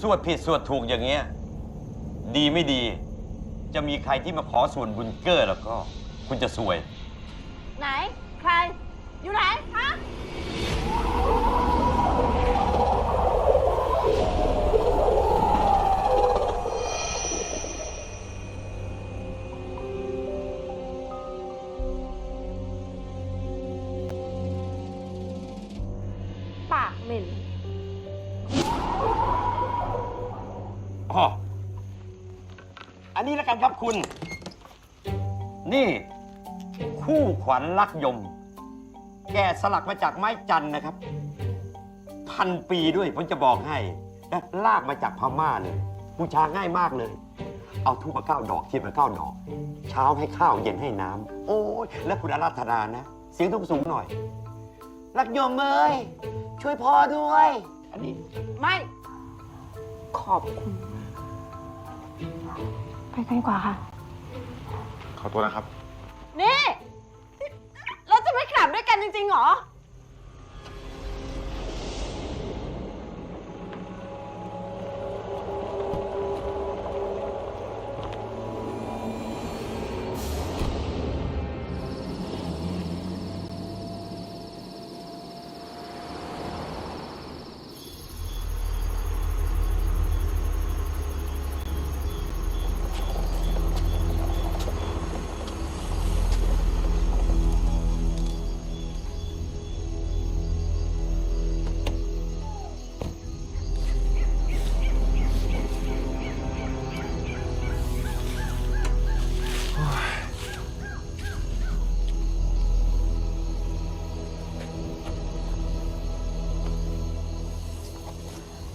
สวดผิดสวดถูกอย่างเงี้ย ดีไม่ดี จะมีใครที่มาขอส่วนบุญเกอ้อแล้วก็ คุณจะซวย ไหน ใคร อยู่ไหนฮะปากเหม็น อันนี้แล้วกันครับคุณ นี่ คู่ขวัญลักยม แกะสลักมาจากไม้จันทร์นะครับ พันปีด้วยผมจะบอกให้และลากมาจากพม่าเลยบูชาง่ายมากเลย เอาทูบมาเก้าดอกเทียนมาเก้าดอก เช้าให้ข้าวเย็นให้น้ำโอ้ยแล้วคุณอาราธนานะ เสียงต้องสูงหน่อยลักยมเอ้ยช่วยพ่อด้วย อันนี้ ไม่ ขอบคุณ ไปกันดีกว่าค่ะ ขอตัวนะครับ นี่ เราจะไม่กลับด้วยกันจริงๆเหรอ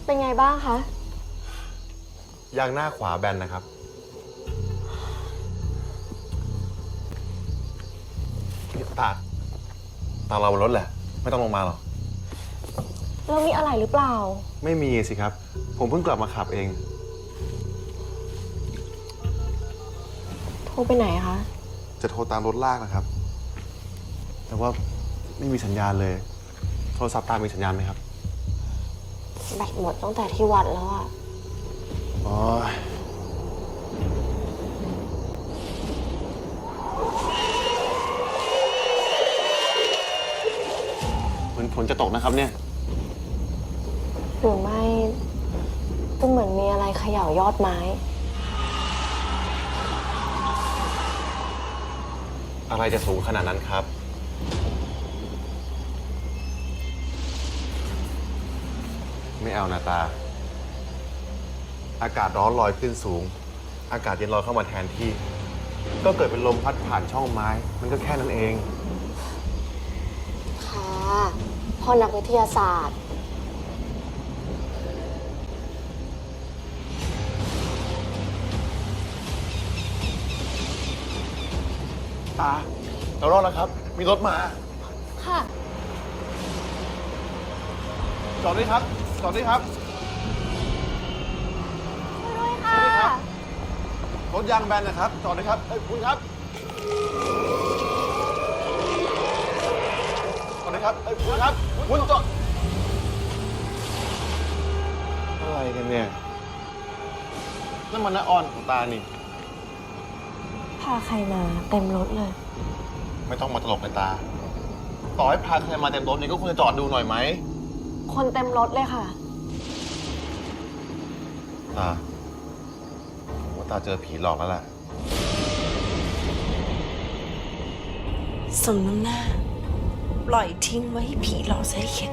เป็นไงบ้างคะ ยางหน้าขวาแบนนะครับ ตาตาเราบนรถแหละ ไม่ต้องลงมาหรอก เรามีอะไรหรือเปล่า ไม่มีสิครับ ผมเพิ่งกลับมาขับเอง โทรไปไหนคะ จะโทรตามรถลากนะครับ แต่ว่าไม่มีสัญญาณเลย โทรศัพท์ตามมีสัญญาณไหมครับ แบตหมดตั้งแต่ที่วัดแล้วอะอ๋อเหมือนฝนจะตกนะครับเนี่ย หรือไม่ก็เหมือนมีอะไรเขย่ายอดไม้ อะไรจะสูงขนาดนั้นครับ ไม่เอานาตา อากาศร้อนลอยขึ้นสูง อากาศเย็นลอยเข้ามาแทนที่ ก็เกิดเป็นลมพัดผ่านช่องไม้ มันก็แค่นั้นเอง ค่ะพ่อนักวิทยาศาสตร์ ตา เรารอดแล้วครับ มีรถมา ค่ะ จอดด้วยครับ จอดด้วยครับด้วยค่ะ รถยางแบนนะครับ จอดด้วยครับ เอ้ยคุณครับ จอดด้วยครับ เอ้ยคุณครับ คุณจอด อะไรกันเนี่ยนั่นมันน้าออนของตานี่ พาใครมาเต็มรถเลย ไม่ต้องมาตลกในตา ต่อให้พาใครมาเต็มรถนี่ก็ควรจะจอดดูหน่อยไหม คนเต็มรถเลยค่ะ ตาผมว่าตาเจอผีหลอกแล้วแหละสมน้ำหน้า ปล่อยทิ้งไว้ให้ผีหลอกใช้เข็ด